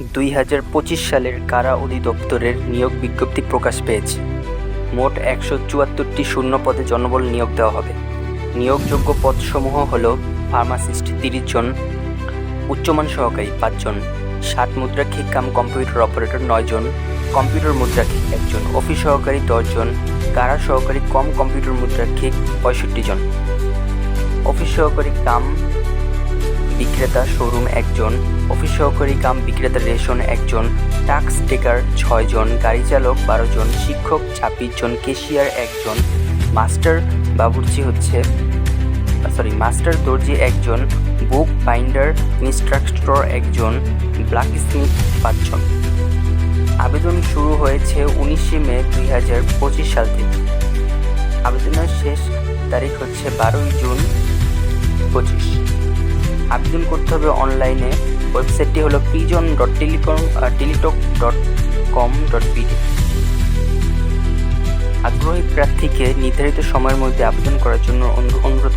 দুই হাজার পঁচিশ সালের কারা অধিদপ্তরের নিয়োগ বিজ্ঞপ্তি প্রকাশ পেয়েছে? মোট একশো চুয়াত্তরটি শূন্য পদে জনবল নিয়োগ দেওয়া হবে। নিয়োগযোগ্য পদসমূহ হল ফার্মাসিস্ট তিরিশ জন, উচ্চমান সহকারী পাঁচজন ষাট মুদ্রাক্ষিক কাম কম্পিউটার অপারেটর নয় জন, কম্পিউটার মুদ্রাক্ষিক একজন অফিস সহকারী দশজন কারা সহকারী কম কম্পিউটার মুদ্রাক্ষিক পঁয়ষট্টি জন। অফিস সহকারী কাম বিক্রেতা শোরুম একজন, অফিস সহকারী কাম বিক্রেতা রেশন একজন, টাক্স টেকার ছয়জন, গাড়ি চালক বারো জন শিক্ষক ছাব্বিশ জন কেশিয়ার একজন, মাস্টার বাবুর্চি হচ্ছে সরি মাস্টার দর্জি একজন, বুক বাইন্ডার ইনস্ট্রাক্টর একজন ব্ল্যাক স্মিথ পাঁচজন। আবেদন শুরু হয়েছে উনিশে মে দুই হাজার পঁচিশ সাল থেকে। আবেদনের শেষ তারিখ হচ্ছে বারোই জুন পঁচিশ। আবেদন করতে হবে অনলাইনে ওয়েবসাইটটি হলো pigeon dot telecom Teletalk dot com dot BD আগ্রহী প্রার্থীকে নির্ধারিত সময়ের মধ্যে আবেদন করার জন্য অনুরোধ